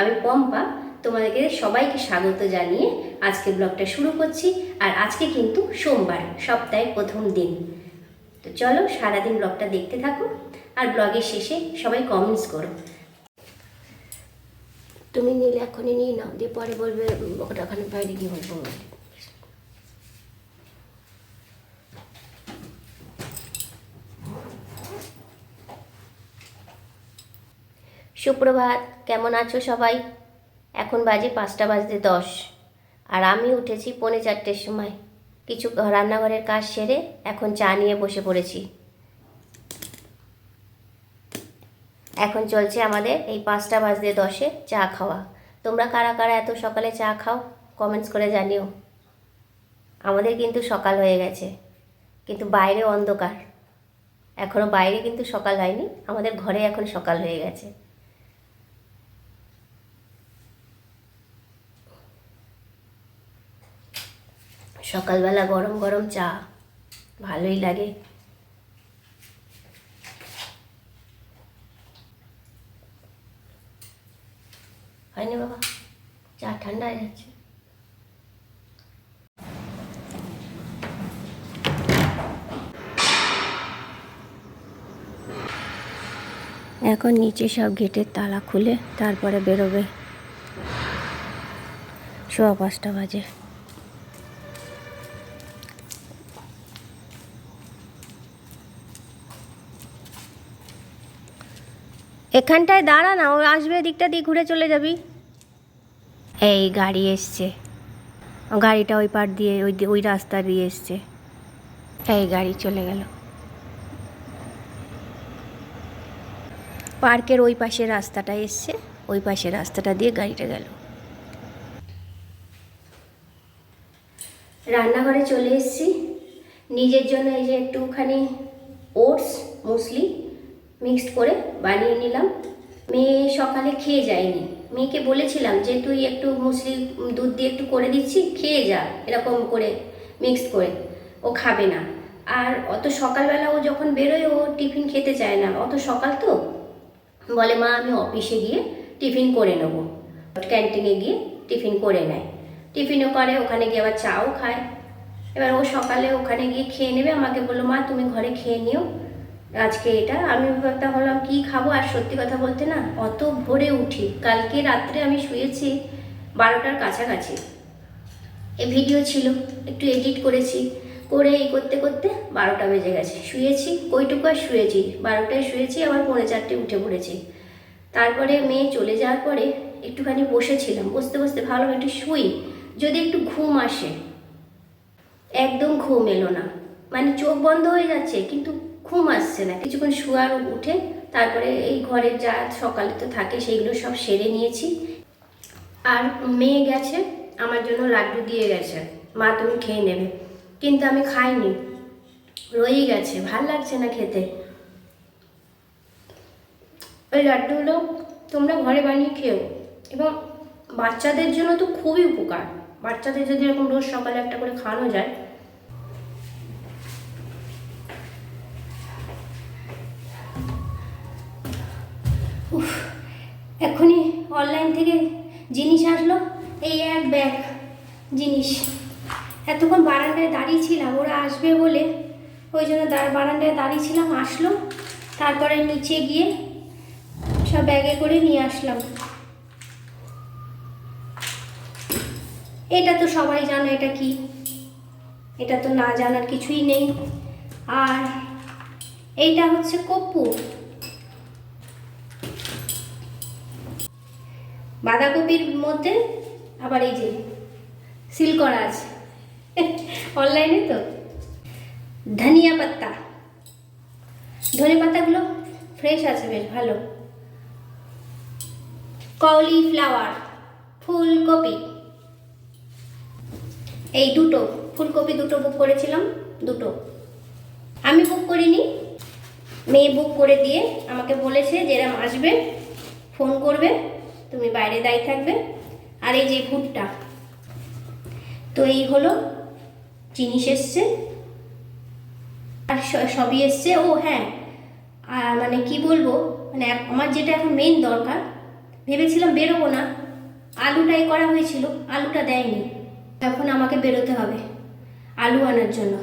আমি পম্পা, তোমাদেরকে সবাইকে স্বাগত জানিয়ে আজকে ব্লগটা শুরু করছি। আর আজকে কিন্তু সোমবার, সপ্তাহের প্রথম দিন। তো চলো সারাদিন ব্লগটা দেখতে থাকো আর ব্লগের শেষে সবাই কমেন্টস করো। তুমি নিলে এখনই নিয়ে নাও, দিয়ে পরে বলবে ওটা ওখানে বাইরে গিয়ে বলব। সুপ্রভাত, কেমন আছো সবাই? এখন বাজে পাঁচটা বাজতে দশ। আর আমি উঠেছি পৌনে চারটের সময়। কিছু রান্নাঘরের কাজ সেরে এখন চা নিয়ে বসে পড়েছি। এখন চলছে আমাদের এই পাঁচটা বাজতে দশে চা খাওয়া। তোমরা কারা কারা এত সকালে চা খাও? কমেন্টস করে জানিও। আমাদের কিন্তু সকাল হয়ে গেছে। কিন্তু বাইরে অন্ধকার। এখনও বাইরে কিন্তু সকাল হয়নি। আমাদের ঘরে এখন সকাল হয়ে গেছে। সকালবেলা গরম গরম চা, ভালোই লাগে। হয়নি বাবা? চা ঠান্ডা হয়ে যাচ্ছে। এখন নিচে সব গেটের তালা খুলে তারপরে বেরোবে। সোয়া পাঁচটা বাজে। এখানটায় দাঁড়া না, ও আসবে দিকটা দিয়ে ঘুরে চলে যাবি। এই গাড়ি এসছে। গাড়িটা ওই পার দিয়ে, ওই ওই রাস্তা দিয়ে এসছে। এই গাড়ি চলে গেল। পার্কের ওই পাশে রাস্তাটা এসছে, ওই পাশে রাস্তাটা দিয়ে গাড়িটা গেল। রান্নাঘরে চলে এসেছি। নিজের জন্য এই যে একটুখানি ওটস, মুসলি মিক্সড করে বানিয়ে নিলাম। মেয়ে সকালে খেয়ে যায়নি। মেয়েকে বলেছিলাম যে, তুই একটু মুসলি, দুধ দিয়ে একটু করে দিচ্ছি, খেয়ে যা। এরকম করে মিক্সড করে। ও খাবে না। আর অত সকালবেলা ও যখন বেরোয়, ও টিফিন খেতে চায় না। অত সকাল তো? বলে, মা, আমি অফিসে গিয়ে টিফিন করে নেব। ক্যান্টিনে গিয়ে টিফিন করে নেয়। টিফিনও করে, ওখানে গিয়ে আবার চাও খায়। এবার ও সকালে ওখানে গিয়ে খেয়ে নেবে। আমাকে বলল, মা, তুমি ঘরে খেয়ে নিও। আজকে এটা, আমি ব্যাপারটা হলাম কি খাব? আর সত্যি কথা বলতে না, অত ভোরে উঠি। কালকে রাত্রে আমি শুয়েছি বারোটার কাছাকাছি। এ ভিডিও ছিল, একটু এডিট করেছি। করে এই করতে করতে বারোটা বেজে গেছে। শুয়েছি, কইটুকু আর শুয়েছি। বারোটায় শুয়েছি, আবার পৌনে চারটে উঠে পড়েছি। তারপরে মেয়ে চলে যাওয়ার পরে একটুখানি বসেছিলাম। বসতে বসতে ভালো একটু শুই, যদি একটু ঘুম আসে। একদম ঘুম এলো না। মানে চোখ বন্ধ হয়ে যাচ্ছে, কিন্তু ঘুম আসছে না। কিছুক্ষণ শুয়ার উঠে তারপরে এই ঘরের যা সকালে তো থাকে সেইগুলো সব সেরে নিয়েছি। আর মেয়ে গেছে, আমার জন্য লাড্ডু দিয়ে গেছে। মা তুমি খেয়ে নেবে। কিন্তু আমি খাইনি। রয়েই গেছে। ভালো লাগছে না খেতে। ওই লাড্ডুগুলো তোমরা ঘরে বানিয়ে খেও। এবং বাচ্চাদের জন্য তো খুবই উপকার। বাচ্চাদের যদি এরকম রোজ সকালে একটা করে খাওয়ানো যায় থেকে জিনিস আসলো, এই এক ব্যাগ জিনিস। এতক্ষণ বারান্দায় দাঁড়িয়েছিলাম ওরা আসবে বলে। ওই জন্য বারান্দায় দাঁড়িয়েছিলাম আসলো। তারপরে নিচে গিয়ে সব ব্যাগে করে নিয়ে আসলাম। এটা তো সবাই জানো এটা কি। এটা তো না জানার কিছুই নেই। আর এইটা হচ্ছে কপ্পু। বাঁধাকপির মধ্যে আবার এই যে সিল করা আছে। অনলাইনে তো। ধনিয়া পাত্তা ধনে পাতাগুলো ফ্রেশ আছে বেশ, ভালো। কলিফ্লাওয়ার ফুলকপি। এই দুটো, ফুলকপি দুটো বুক করেছিলাম, দুটো। আমি বুক করিনি, মেয়ে বুক করে দিয়ে আমাকে বলেছে যে এরম আসবে ফোন করবে। তুমি বাইরে দাঁড়িয়ে থাকবে। আর এই যে ভুট্টা তো এই হলো জিনিস এসছে। আর সবই এসছে। ও হ্যাঁ আর মানে কি বলব মানে আমার যেটা এখন মেন দরকার, ভেবেছিলাম বেরোবো না। আলুটাই করা হয়েছিল, আলুটা দেয়নি। এখন আমাকে বেরোতে হবে আলু আনার জন্য।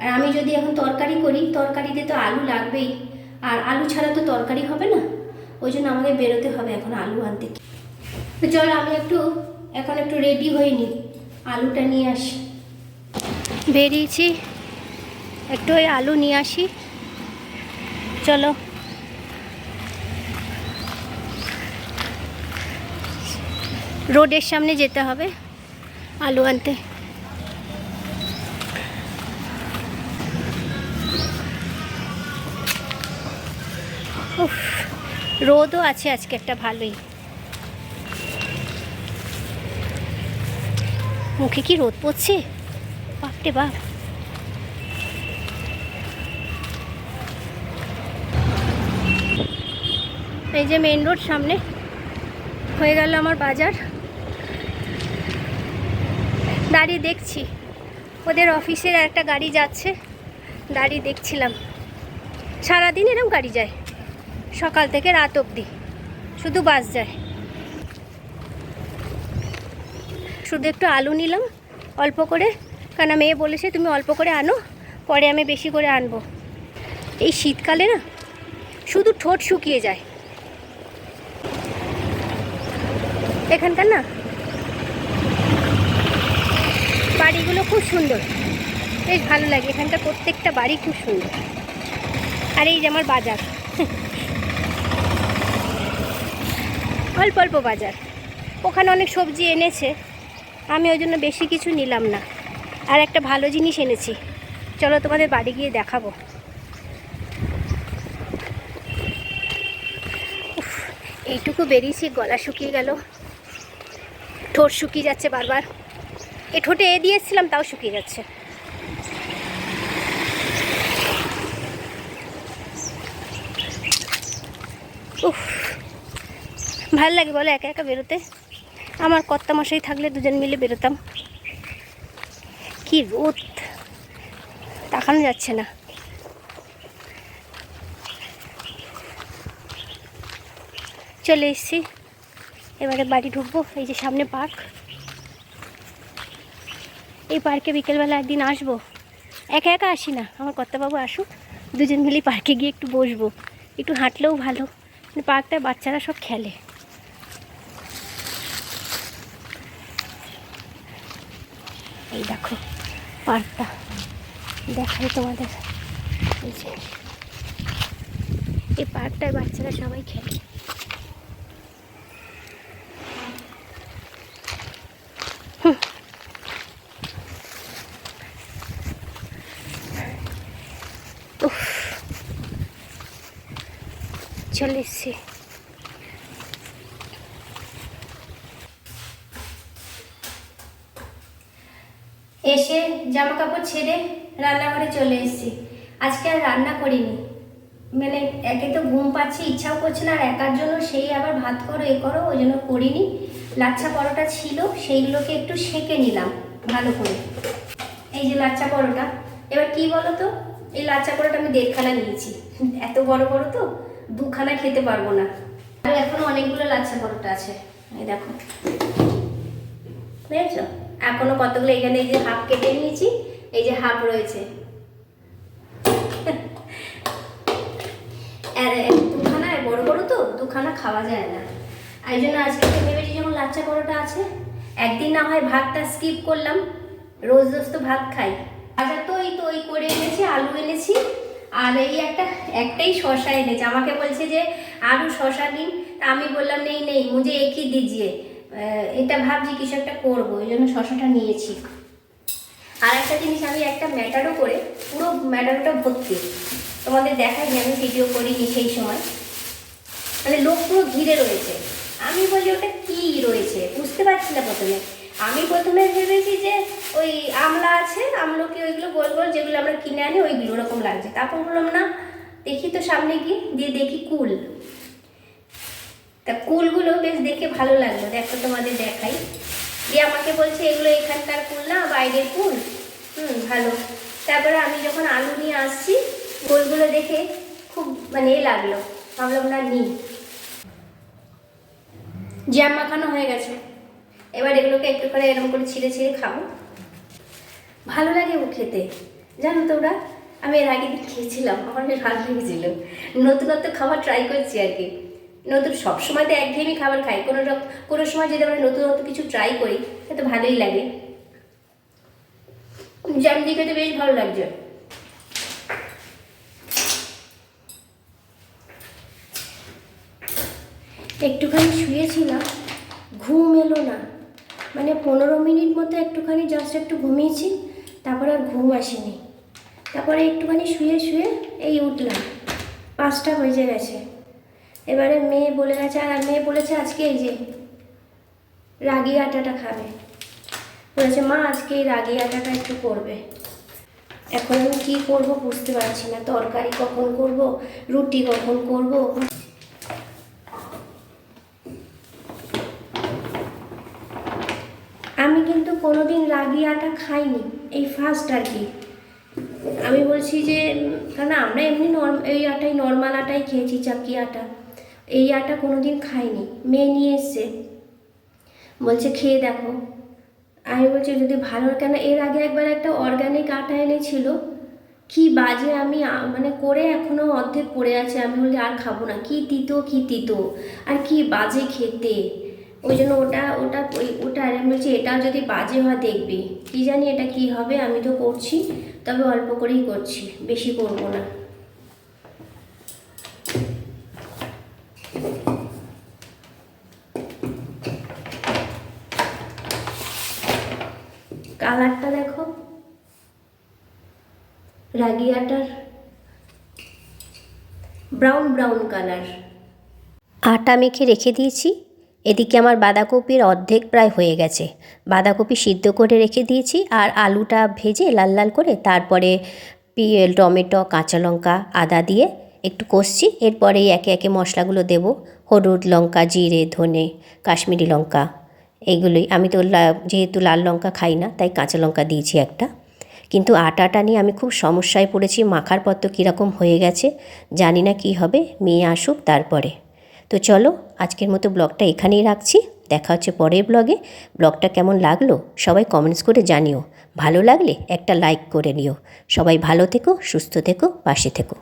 আর আমি যদি এখন তরকারি করি, তরকারিতে তো আলু লাগবেই। আর আলু ছাড়া তো তরকারি হবে না। ওই জন্য আমাকে বেরোতে হবে এখন আলু আনতে। তো চল আমি একটু, এখন একটু রেডি নিই আলুটা নিয়ে আসি। বেরিয়েছি। একটু ওই আলু নিয়ে আসি। চলো। রোডের সামনে যেতে হবে আলু আনতে। উফ। রোদও আছে আজকে একটা ভালোই। মুখে কি রোদ পড়ছে? বাপরে বাপ। এই যে মেন রোড সামনে, হয়ে গেল আমার বাজার। দাঁড়িয়ে দেখছি। ওদের অফিসের একটা গাড়ি যাচ্ছে, দাঁড়িয়ে দেখছিলাম। সারাদিন এরকম গাড়ি যায়। সকাল থেকে রাত অবধি। শুধু বাস যায়। শুধু একটু আলু নিলাম, অল্প করে। কেন মেয়ে বলেছে, তুমি অল্প করে আনো, পরে আমি বেশি করে আনব। এই শীতকালে না, শুধু ঠোঁট শুকিয়ে যায়। এখানকার না, বাড়িগুলো খুব সুন্দর। বেশ ভালো লাগে, এখানকার প্রত্যেকটা বাড়ি খুব সুন্দর। আর এই যে আমার বাজার অল্প অল্প বাজার। ওখানে অনেক সবজি এনেছে। আমি ওই জন্য বেশি কিছু নিলাম না। আর একটা ভালো জিনিস এনেছি। চলো তোমাদের বাড়ি গিয়ে দেখাবো। এইটুকু বেরিয়েছি, গলা শুকিয়ে গেল। ঠোঁট শুকিয়ে যাচ্ছে বারবার। এ ঠোঁটে এ দিয়েছিলাম তাও শুকিয়ে যাচ্ছে। উফ ভালো লাগে বলো একা একা বেরোতে। আমার কর্তা মশাই থাকলে দুজন মিলে বেরোতাম। কি রোদ। তাকানো যাচ্ছে না। চলে এসেছি। এবারে বাড়ি ঢুকবো, এই যে সামনে পার্ক। এই পার্কে বিকেলবেলা একদিন আসব। একা একা আসি না, আমার কর্তাবাবু আসুক। দুজন মিলে পার্কে গিয়ে একটু বসবো। একটু হাঁটলেও ভালো। পার্কটায় বাচ্চারা সব খেলে। এই দেখো পার্কটা। দেখাই তোমাদের। এই যে। এই পার্কটায় বাচ্চারা সবাই খেলে। চলে এসছি। এসে জামা কাপড় ছেড়ে রান্নাঘরে চলে এসেছি। আজকে আর রান্না করিনি। মানে একে তো ঘুম পাচ্ছি, ইচ্ছাও করছে না, আর একার জন্য সেই আবার ভাত করো, এ করো, ওই জন্য করিনি। লাচ্ছা পরোটা ছিল, সেইগুলোকে একটু সেঁকে নিলাম ভালো করে। এই যে লাচ্ছা পরোটা। এবার কি বলো তো এই লাচ্ছা পরোটা আমি দেড়খানা নিয়েছি। এত বড় বড় তো, দুখানা খেতে পারব না। আর এখনও অনেকগুলো লাচ্ছা পরোটা আছে। এই দেখো। বুঝেছ এখনও কতগুলো? এখানে এই যে হাফ কেটে নিয়েছি, এই যে হাফ রয়েছে। দুখানা, বড় বড় তো, দুখানা খাওয়া যায় না। এই জন্য আজকে ভেবেছি যখন লাচ্চা পরোটা আছে, একদিন না হয় ভাতটা স্কিপ করলাম, রোজ রোজ তো ভাত খাই। আচ্ছা তো ওই তো ওই করে এনেছি, আলু এনেছি, আর এই একটা, একটাই শশা এনেছে। আমাকে বলছে যে, আলু শশা নিন। তা আমি বললাম, নেই নেই, মুঝে একই দিজিয়ে। এটা ভাবছি কিছু একটা করব ওই জন্য শশাটা নিয়েছি। আর একটা জিনিস, আমি একটা ম্যাটারও করে, পুরো ম্যাটারটা ভর্তি। তোমাদের দেখাইনি, আমি ভিডিও করিনি সেই সময়। মানে লোক পুরো ঘিরে রয়েছে। আমি বলি, ওটা কি রয়েছে? বুঝতে পারছি না প্রথমে। আমি প্রথমে ভেবেছি যে ওই আমলা আছে, আমলকি ওইগুলো গোল গোল যেগুলো আমরা কিনে আনি, ওইগুলো ওরকম লাগছে। তারপর বললাম, না, দেখি তো সামনে গিয়ে, দিয়ে দেখি কুল। তা কুলগুলো বেশ দেখে ভালো লাগল। দেখো তোমাদের দেখাই। দিয়ে আমাকে বলছে, এগুলো এখানকার কুল না, বাইরের কুল? হুম, ভালো। তারপরে আমি যখন আলু নিয়ে আসছি, কুলগুলো দেখে খুব মানে এ লাগল। ভাবলাম, না, নিই। জ্যাম মাখানো হয়ে গেছে। এবার এগুলোকে একটু করে এরকম করে ছিঁড়ে ছিঁড়ে খাব। ভালো লাগে ও খেতে। জানো তো ওরা আমি এর আগে খেয়েছিলাম, আমার বেশ ভালো লেগেছিল। নতুনত্ব খাবার ট্রাই করছি আর কি। নতুন সবসময় তো একঘেয়েমি খাবার খাই। কোনো কোনো সময় যদি আমরা নতুনত্ব কিছু ট্রাই করি তো ভালোই লাগে। জ্যাম দিয়ে খেতে বেশ ভালো লাগছে। একটুখানি শুয়েছিলাম, ঘুম এলো না। মানে পনেরো মিনিট মতো একটুখানি জাস্ট একটু ঘুমিয়েছি, তারপর আর ঘুম আসেনি। তারপরে একটুখানি শুয়ে শুয়ে এই উঠলাম। পাঁচটা বেজে গেছে। এবারে মেয়ে বলে গেছে, আর মেয়ে বলেছে আজকে এই যে রাগি আটাটা খাবে। বলেছে, মা, আজকে এই রাগি আটাটা একটু করবে। এখন আমি কী করব বুঝতে পারছি না। তরকারি কখন করব, রুটি কখন করব? আমি কিন্তু কোনোদিন রাগি আটা খাইনি, এই ফার্স্ট আর কি। আমি বলছি যে কারণ আমরা এমনি নর্ম এই আটাই নর্মাল আটাই খেয়েছি, চাকি আটা। এই আটা কোনোদিন খাইনি। মেয়ে নিয়ে এসছে। বলছে, খেয়ে দেখো। আমি বলছি, যদি ভালো কেন? এর আগে একবার একটা অর্গানিক আটা এনেছিল। কি বাজে আমি মানে করে এখনও অর্ধেক পড়ে আছে। আমি বলি আর খাব না। কি তিতো কি তিতো। আর কি বাজে খেতে। ওই জন্য ওটা ওটা, ওই- ওটা, আর আমি বলছি, এটা যদি বাজে হয়, দেখবি। কি জানি এটা কি হবে, আমি তো করছি, তবে অল্প করেই করছি। বেশি করব না কালারটা দেখো রাগিয়াটার ব্রাউন ব্রাউন কালার। আটা মেখে রেখে দিয়েছি। এদিকে আমার বাঁধাকপির অর্ধেক প্রায় হয়ে গেছে। বাঁধাকপি সিদ্ধ করে রেখে দিয়েছি আর আলুটা ভেজে লাল লাল করে তারপরে পি- টমেটো, কাঁচা লঙ্কা, আদা দিয়ে একটু কষছি। এরপরে একে একে মশলাগুলো দেব। হলুদ লঙ্কা, জিরে, ধনে, কাশ্মীরি লঙ্কা। এইগুলোই আমি তো যেহেতু লাল লঙ্কা খাই না, তাই কাঁচা লঙ্কা দিয়েছি একটা। কিন্তু আটাটা নিয়ে আমি খুব সমস্যায় পড়েছি, মাখার পর তো কীরকম হয়ে গেছে, জানি না কি হবে, মেয়ে আসুক তারপরে। তো চলো, আজকের মতো ব্লগটা এখানেই রাখছি, দেখা হচ্ছে পরের ব্লগে। ব্লগটা কেমন লাগল, সবাই কমেন্টস করে জানিও। ভালো লাগলে একটা লাইক করে নিও। সবাই ভালো থেকো, সুস্থ থেকো, পাশে থেকো।